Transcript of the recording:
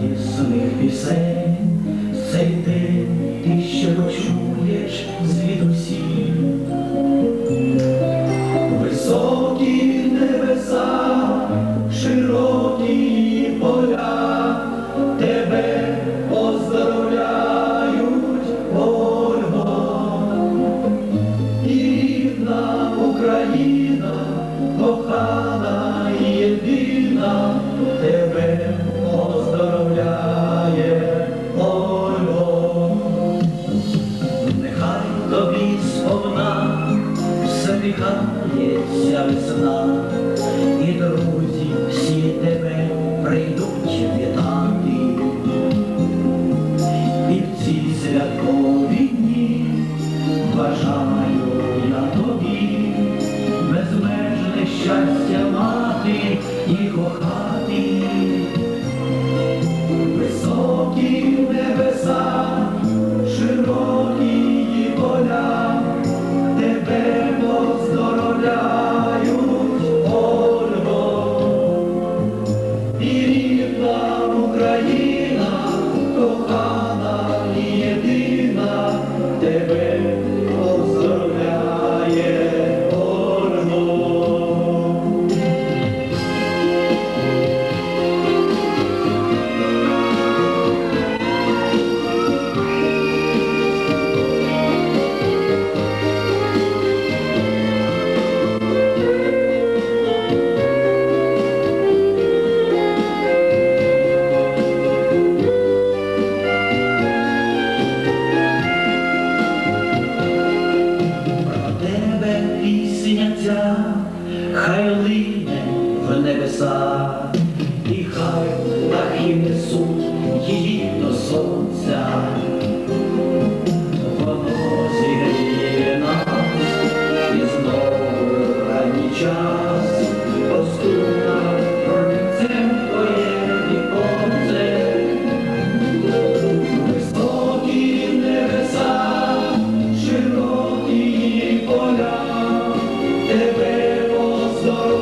радісних пісень. Цей день ти ще почуєш звідусіль. Високі небеса, широкі поля, тебе поздравляють, Ольго. І рідна Україна, всміхається весна, і друзі всі тебе прийдуть вітати. І в ці святкові дні бажаю я тобі безмежне щастя мати і кохати. Хай лине в небеса, і хай птахи несуть її до сонця. so